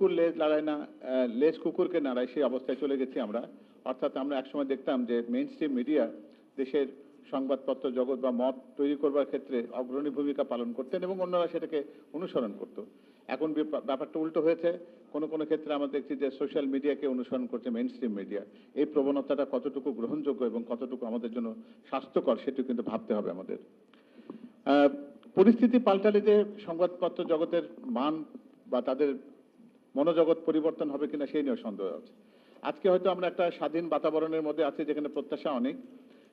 কুকুর লেজ নাড়ায় না লেজ কুকুরকে নাড়ায়, সেই অবস্থায় চলে গেছি আমরা। অর্থাৎ আমরা একসময় দেখতাম যে মেইন স্ট্রিম মিডিয়া দেশের সংবাদপত্র জগৎ বা মত তৈরি করবার ক্ষেত্রে অগ্রণী ভূমিকা পালন করতেন এবং অন্যরা সেটাকে অনুসরণ করত। এখন ব্যাপারটা উল্টো হয়েছে। কোনো কোনো ক্ষেত্রে আমরা দেখছি যে সোশ্যাল মিডিয়াকে অনুসরণ করছে মেইন স্ট্রিম মিডিয়া এই প্রবণতাটা কতটুকু গ্রহণযোগ্য এবং কতটুকু আমাদের জন্য স্বাস্থ্যকর সেটি কিন্তু ভাবতে হবে আমাদের। পরিস্থিতি পাল্টালে যে সংবাদপত্র জগতের মান বা তাদের মনোজগৎ পরিবর্তন হবে কিনা সেই নিয়েও সন্দেহ আছে। আজকে হয়তো আমরা একটা স্বাধীন বাতাবরণের মধ্যে আছি যেখানে প্রত্যাশা অনেক।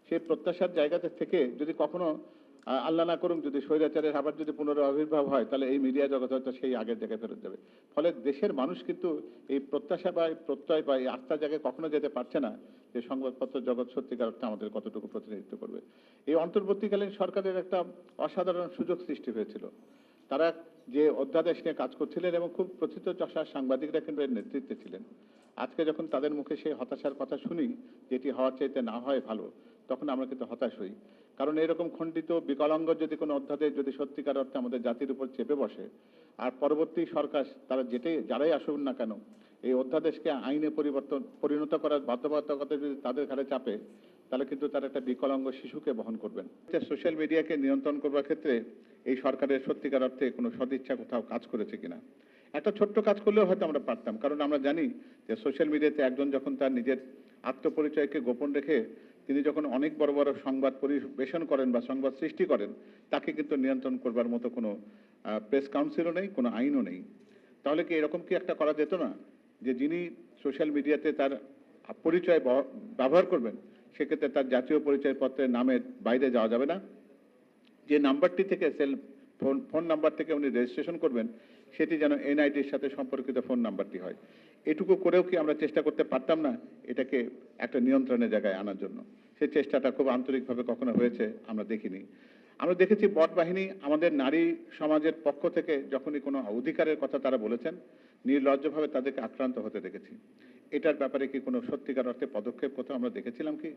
সেই প্রত্যাশার জায়গাতে থেকে যদি কখনো আল্লাহ না করুন যদি স্বৈরাচারের আবার যদি পুনরাবির্ভাব হয়, তাহলে এই মিডিয়া জগৎ হয়তো সেই আগের জায়গায় ফেরত যাবে। ফলে দেশের মানুষ কিন্তু এই প্রত্যাশা বা প্রত্যয় বা এই আস্থার জায়গায় কখনো যেতে পারছে না যে সংবাদপত্র জগৎ সত্যিকার অর্থে আমাদের কতটুকু প্রতিনিধিত্ব করবে। এই অন্তর্বর্তীকালীন সরকারের একটা অসাধারণ সুযোগ সৃষ্টি হয়েছিল। তারা যে অধ্যাদেশ নিয়ে কাজ করছিলেন এবং খুব প্রথিত চষার সাংবাদিকরা কিন্তু এর নেতৃত্বে ছিলেন। আজকে যখন তাদের মুখে সেই হতাশার কথা শুনি যেটি হওয়ার চাইতে না হয় ভালো, তখন আমরা কিন্তু হতাশ হই। কারণ এরকম খণ্ডিত বিকলাঙ্গ যদি কোনো অধ্যাদেশ যদি সত্যিকার অর্থে আমাদের জাতির উপর চেপে বসে, আর পরবর্তী সরকার তারা যেটাই, যারাই আসুন না কেন, এই অধ্যাদেশকে আইনে পরিবর্তন, পরিণত করার বাধ্যবাধকতা যদি তাদের ঘাড়ে চাপে, তাহলে কিন্তু তারা একটা বিকলাঙ্গ শিশুকে বহন করবেন। সোশ্যাল মিডিয়াকে নিয়ন্ত্রণ করবার ক্ষেত্রে এই সরকারের সত্যিকার অর্থে কোনো সদিচ্ছা কোথাও কাজ করেছে কিনা। একটা ছোট্ট কাজ করলেও হয়তো আমরা পারতাম, কারণ আমরা জানি যে সোশ্যাল মিডিয়াতে একজন যখন তার নিজের আত্মপরিচয়কে গোপন রেখে তিনি যখন অনেক বড় বড় সংবাদ পরিবেশন করেন বা সংবাদ সৃষ্টি করেন, তাকে কিন্তু নিয়ন্ত্রণ করবার মতো কোনো প্রেস কাউন্সিলও নেই, কোনো আইনও নেই। তাহলে কি এরকম কি একটা করা যেত না? যে যিনি সোশ্যাল মিডিয়াতে তার পরিচয় ব্যবহার করবেন, সেক্ষেত্রে তার জাতীয় পরিচয়পত্রের নামের বাইরে যাওয়া যাবে না। যে নাম্বারটি থেকে সেল ফোন ফোন নাম্বার থেকে উনি রেজিস্ট্রেশন করবেন, সেটি যেন এনআইডির সাথে সম্পর্কিত ফোন নাম্বারটি হয়। এটুকু করেও কি আমরা চেষ্টা করতে পারতাম না? এটাকে একটা নিয়ন্ত্রণের জায়গায় আনার জন্য। সেই চেষ্টাটা খুব আন্তরিকভাবে কখনো হয়েছে, আমরা দেখিনি। আমরা দেখেছি বট বাহিনী আমাদের নারী সমাজের পক্ষ থেকে যখনই কোনো অধিকারের কথা তারা বলেছেন, নির্লজ্জভাবে তাদেরকে আক্রান্ত হতে দেখেছি। এটার ব্যাপারে কি কোনো সত্যিকার অর্থে পদক্ষেপ কোথাও আমরা দেখেছিলাম কি?